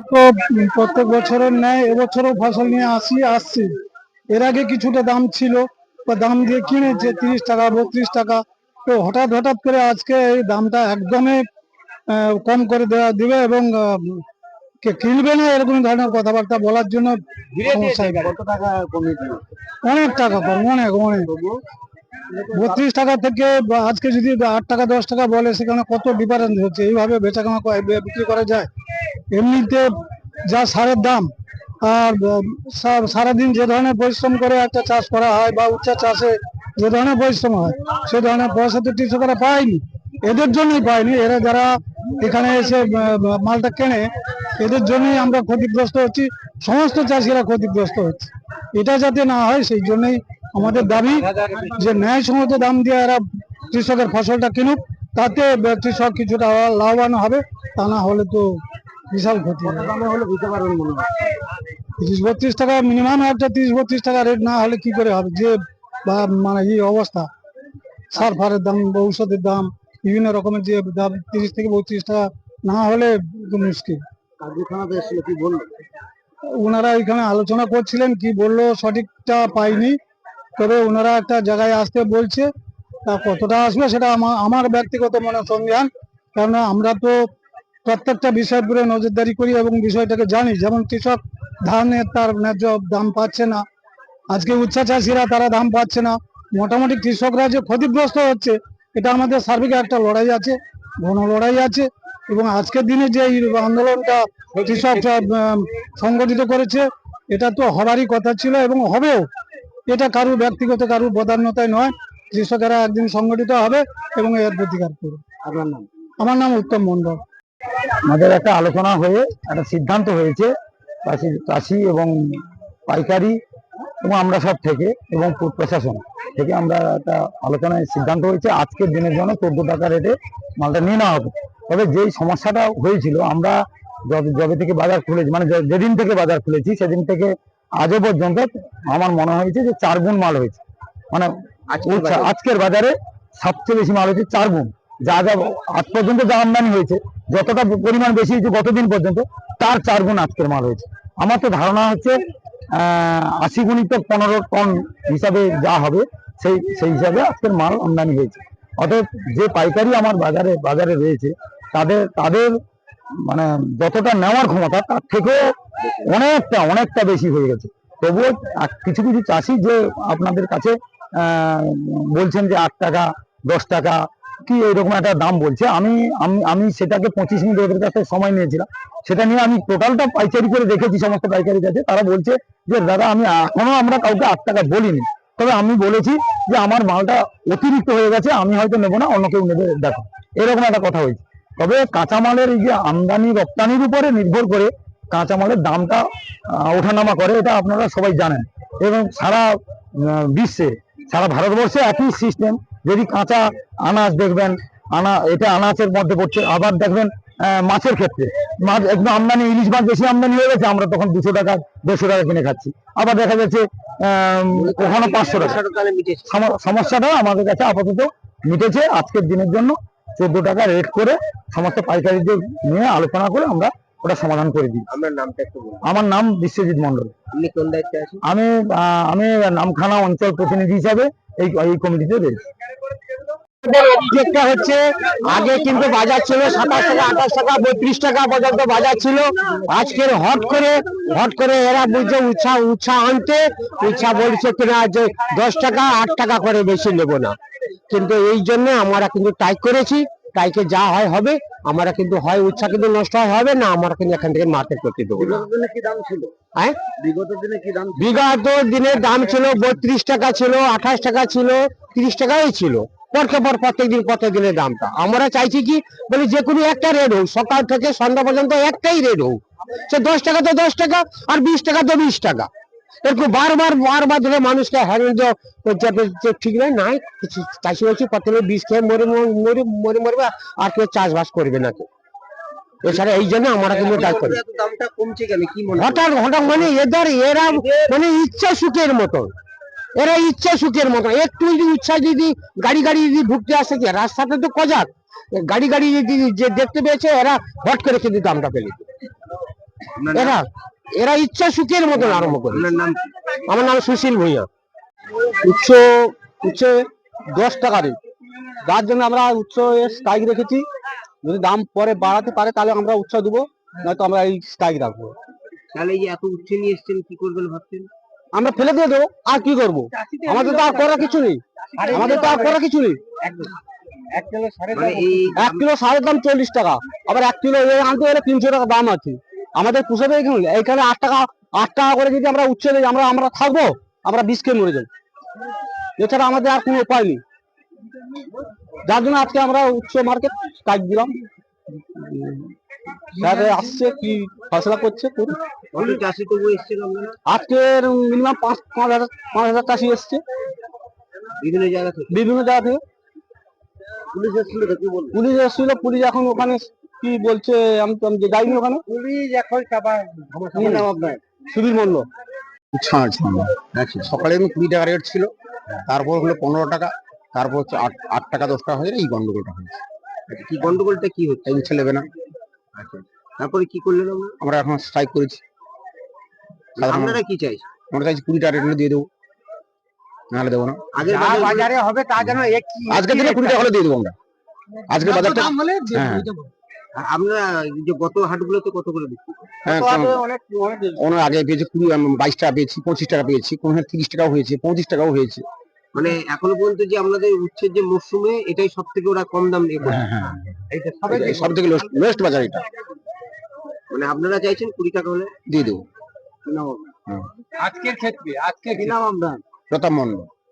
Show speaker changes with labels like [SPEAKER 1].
[SPEAKER 1] তো প্রত্যেক বছরের ন্যায় এবছরও ফসল নিয়ে আসি আসছি। এর আগে কিছুটা দাম ছিল বা দাম দিয়ে কিনেছে তিরিশ টাকা বত্রিশ টাকা। তো হঠাৎ হঠাৎ করে আজকে এই দামটা একদমই কম করে দেওয়া দিবে এবং কে কিনবে না এরকম ধরনের কথাবার্তা বলার জন্য অনেক টাকা কম অনেক অনেক। বত্রিশ টাকা থেকে আজকে যদি আট টাকা দশ টাকা বলে সেখানে কত ডিফারেন্স হচ্ছে? এইভাবে বেচাকেনা করে বিক্রি করা যায়? এমনিতে যা সারের দাম, আর সারাদিন যে ধরনের পরিশ্রম করে একটা চাষ করা হয় বা উচ্চা চাষে যে ধরনের পরিশ্রম হয়, সে ধরনের পয়সা তো কৃষকরা পায়নি। এদের জন্যই পায়নি, এরা যারা এখানে এসে মালটা কেনে, এদের জন্যই আমরা ক্ষতিগ্রস্ত হচ্ছি, সমস্ত চাষিরা ক্ষতিগ্রস্ত হচ্ছে। এটা যাতে না হয়, সেই জন্যই আমাদের দাবি যে ন্যায়সঙ্গত দাম দিয়ে এরা কৃষকের ফসলটা কিনুক, তাতে কৃষক কিছুটা লাভবান হবে, তা না হলে তো বিশাল ক্ষতি।
[SPEAKER 2] দামে হলে দিতে পারবেন মনে হয়
[SPEAKER 1] তিরিশ বত্রিশ টাকা মিনিমাম একটা তিরিশ বত্রিশ টাকা রেট না হলে কি করে হবে? যে বা মানে এই অবস্থা। সার ফারের দাম ঔষধের দাম বিভিন্ন রকমের যে দাম তিরিশ থেকে বত্রিশ টাকা না হলে মুশকিল।
[SPEAKER 2] কার্যখানাতে এসেছিল কি বলল?
[SPEAKER 1] ওনারা এখানে আলোচনা করছিলেন কি বলল সঠিকটা পাইনি। তবে ওনারা একটা জায়গায় আসতে বলছে তা কতটা আসবে সেটা আমার ব্যক্তিগত মনে সন্দেহান কেননা আমরা তো প্রত্যেকটা বিষয়ের উপরে নজরদারি করি এবং বিষয়টাকে জানি। যেমন কৃষক ধানের তার ন্যায্য দাম পাচ্ছে না আজকে উচ্চা চাষিরা তারা দাম পাচ্ছে না। মোটামুটি কৃষকরা যে ক্ষতিগ্রস্ত হচ্ছে এটা আমাদের সার্বিক একটা লড়াই আছে ঘন লড়াই আছে এবং আজকের দিনে যে এই আন্দোলনটা কৃষক সংগঠিত করেছে এটা তো হবারই কথা ছিল এবং হবেও। এটা কারুর ব্যক্তিগত কারুর বদান্যতায় নয়। কৃষকেরা একদিন সংগঠিত হবে এবং এর প্রতিকার করবে।
[SPEAKER 2] আপনার নাম?
[SPEAKER 1] আমার নাম উত্তম মন্ডল
[SPEAKER 2] আমাদের একটা আলোচনা হয়ে একটা সিদ্ধান্ত হয়েছে চাষি চাষি এবং পাইকারি এবং আমরা সব থেকে এবং প্রশাসন থেকে আমরা একটা আলোচনায় সিদ্ধান্ত হয়েছে আজকের দিনের জন্য চোদ্দ টাকা রেটে মালটা নিয়ে নেওয়া হবে। তবে যেই সমস্যাটা হয়েছিল আমরা যবে থেকে বাজার খুলেছি মানে যেদিন থেকে বাজার খুলেছি সেদিন থেকে আজও পর্যন্ত আমার মনে হয়েছে যে চার গুণ মাল হয়েছে। মানে আজকের বাজারে সবচেয়ে বেশি মাল হয়েছে চার গুণ। যা যা আজ পর্যন্ত যা আমদানি হয়েছে, যতটা পরিমাণ বেশি হয়েছে গতদিন পর্যন্ত, তার চার গুণ আজকের মাল হয়েছে। আমার তো ধারণা হচ্ছে আশি গুণিত পনেরো টন হিসাবে যা হবে, সেই সেই হিসাবে আজকের মাল আমদানি হয়েছে। অতএব যে পাইকারি আমার বাজারে বাজারে রয়েছে, তাদের তাদের মানে যতটা নেওয়ার ক্ষমতা, তার থেকেও অনেকটা অনেকটা বেশি হয়ে গেছে। তবুও কিছু কিছু চাষি যে আপনাদের কাছে বলছেন যে আট টাকা, দশ টাকা কি এরকম একটা দাম বলছে? আমি আমি আমি সেটাকে পঁচিশ মিনিট ওদের কাছে সময় নিয়েছিলাম। সেটা নিয়ে আমি টোটালটা পাইকারি করে দেখেছি সমস্ত পাইকারি কাছে। তারা বলছে যে, দাদা, আমি এখনও আমরা কাউকে আট টাকা বলিনি। তবে আমি বলেছি যে, আমার মালটা অতিরিক্ত হয়ে গেছে, আমি হয়তো নেব না, অন্য কেউ নেবে, দেখো। এরকম একটা কথা হয়েছে। তবে কাঁচামালের এই যে আমদানি রপ্তানির উপরে নির্ভর করে কাঁচামালের দামটা ওঠানামা করে, এটা আপনারা সবাই জানেন। এবং সারা বিশ্বে, সারা ভারতবর্ষে একই সিস্টেম যদি কাঁচা আনাজ দেখবেন আনা এটা আনাজের মধ্যে পড়ছে আবার দেখবেন মাছের ক্ষেত্রে। মাছ একদম আমদানি ইলিশ মাছ বেশি আমদানি হয়ে গেছে আমরা তখন দুশো টাকা দেড়শো টাকা কিনে খাচ্ছি। আবার দেখা যাচ্ছে আহ, কখনো পাঁচশো টাকা। সম- সমস্যাটা আমাদের কাছে আপাতত মিটেছে। আজকের দিনের জন্য চোদ্দ টাকা রেট করে সমস্ত পাইকারিদের নিয়ে আলোচনা করে আমরা ওটা সমাধান করে দিই।
[SPEAKER 3] আপনার নামটা একটু বলুন।
[SPEAKER 2] আমার নাম বিশ্বজিৎ মন্ডল
[SPEAKER 3] আপনি কোন দায়িত্বে আছেন?
[SPEAKER 2] আমি আমি নামখানা অঞ্চল প্রতিনিধি হিসাবে এই এই কমিটিতে রয়েছি।
[SPEAKER 1] অভিযোগটা হচ্ছে আগে কিন্তু বাজার ছিল সাতাশ টাকা আঠাশ টাকা বত্রিশ টাকা পর্যন্ত বাজার ছিল। আজকের হট করে হট করে এরা বুঝছে উৎসাহ উৎসাহ আনতে উৎসাহ বলছে কিনা যে দশ টাকা আট টাকা করে বেশি নেব না। কিন্তু এই জন্য আমরা কিন্তু টাইক করেছি। টাইকে যা হয় হবে আমরা কিন্তু হয় উৎসাহ কিন্তু নষ্ট হয় হবে না আমরা কিন্তু এখান থেকে মার্কেট করতে দেবো।
[SPEAKER 2] বিগত দিনে কি দাম ছিল?
[SPEAKER 1] হ্যাঁ?
[SPEAKER 2] বিগত দিনে কি দাম
[SPEAKER 1] বিগত দিনের দাম ছিল বত্রিশ টাকা ছিল আঠাশ টাকা ছিল তিরিশ টাকাই ছিল। পরকে পর প্রত্যেক দিন প্রত্যেক দিনের দামটা। আমরা চাইছি কি বলি যে কোনো একটা রেট হোক সকাল থেকে সন্ধ্যা পর্যন্ত একটাই রেট হোক। সে দশ টাকা তো দশ টাকা আর বিশ টাকা তো বিশ টাকা। এরকম বারবার বারবার ধরে মানুষকে যে ঠিক নয় নাই কিছু চাষি হচ্ছে প্রত্যেকে বিষ খেয়ে মরে মরে- মরে মরে মরবে আর কেউ চাষবাস করবে না কেউ। এছাড়া এই জন্য আমরা কিন্তু টাইপ করি।
[SPEAKER 3] এত দামটা কমছে কেন? কি হয়?
[SPEAKER 1] হঠাৎ হঠাৎ মানে এদের এরা মানে ইচ্ছা সুখের মতন এরা ইচ্ছা সুখের মতন একটু যদি ইচ্ছা যদি গাড়ি গাড়ি যদি ঢুকতে আসে কি রাস্তাতে তো কজাক। গাড়ি গাড়ি যদি যে দেখতে পেয়েছে এরা হট করে কিন্তু দামটা
[SPEAKER 3] পেলে।
[SPEAKER 4] এরা এরা ইচ্ছা সুখের মতন আরম্ভ করে। আমার নাম সুশীল ভূঁইয়া। উচ্চ উচ্ছে দশ টাকা রেট যার জন্য আমরা উচ্চ স্ট্রাইক রেখেছি। যদি দাম পরে বাড়াতে পারে তাহলে আমরা উচ্চ দেবো। নয়তো আমরা এই স্ট্রাইক রাখব।
[SPEAKER 3] তাহলে এই এত উচ্ছে নিয়ে এসছেন কি করবেন ভাবছেন?
[SPEAKER 4] আমরা ফেলে দিয়ে দেবো আর কি করব? আমাদের তো আর করার কিছু নেই। আমাদের তো আর করার কিছু নেই। এক কিলো সারের দাম চল্লিশ টাকা। আবার এক কিলো আনতে গেলে তিনশো টাকা দাম আছে। আমাদের পুষাবে এখানে? এখানে আট টাকা আট টাকা করে যদি আমরা উচ্ছে দিই আমরা আমরা থাকব? আমরা বিষ খেয়ে মরে যাই। এছাড়া আমাদের আর কোনো উপায় নেই। যার জন্য আজকে আমরা উচ্চ মার্কেট কাজ দিলাম। স্যার আসছে কি ফসলা করছে আজকের মিনিমাম পাঁচ পাঁচ হাজার পাঁচ হাজার চাষি এসছে।
[SPEAKER 3] বিভিন্ন জায়গা থেকে?
[SPEAKER 4] বিভিন্ন জায়গা থেকে।
[SPEAKER 3] পুলিশ এসেছিল
[SPEAKER 4] পুলিশ এসেছিল পুলিশ এখন ওখানে কি বলছে আমি তো আমি যে যাইনি ওখানে?
[SPEAKER 3] পুলিশ এখন চাপা কি নাম আপনার।
[SPEAKER 4] সুবীর মল্ল।
[SPEAKER 5] ছাড় ছাড় আচ্ছা। সকালে এমনি কুড়ি টাকা রেট ছিল তারপর হলো পনেরো টাকা তারপর হচ্ছে আট আট টাকা দশ টাকা হয়ে এই গন্ডগোলটা হয়েছে।
[SPEAKER 3] আচ্ছা, কি গন্ডগোলটা কি হচ্ছে?
[SPEAKER 5] এই উচ্ছে নেবে না
[SPEAKER 3] আচ্ছা তারপরে কি করলেন
[SPEAKER 5] আমরা এখন স্ট্রাইক করেছি।
[SPEAKER 3] আপনারা কি চাইছেন?
[SPEAKER 5] আমরা চাইছি কুড়ি টাকা রেট হলে দিয়ে দেবো। নাহলে দেবো না।
[SPEAKER 3] আগের বাজারে
[SPEAKER 4] হবে তা যেন
[SPEAKER 5] আজকে দিনে কুড়ি টাকা হলে দিয়ে দেবো আমরা। আজকে বাজারটা হ্যাঁ।
[SPEAKER 3] আমরা যে গত হাটগুলোতে কত করে বিক্রি?
[SPEAKER 5] হ্যাঁ আগে পেয়েছি কুড়ি বাইশ টাকা পেয়েছি পঁচিশ টাকা পেয়েছি কোনো তিরিশ টাকাও হয়েছে পঁচিশ টাকাও হয়েছে।
[SPEAKER 3] মানে এখনও পর্যন্ত যে আমাদের উচ্ছের যে মরশুমে এটাই সব থেকে ওরা কম দাম
[SPEAKER 5] সব থেকে ওয়েস্ট বাজার এটা।
[SPEAKER 3] মানে আপনারা চাইছেন কুড়ি টাকা হলে?
[SPEAKER 5] দিয়ে দেবো।
[SPEAKER 4] আজকের ক্ষেত্রে আজকে
[SPEAKER 3] আপনার?
[SPEAKER 5] প্রতাপ মন্ডল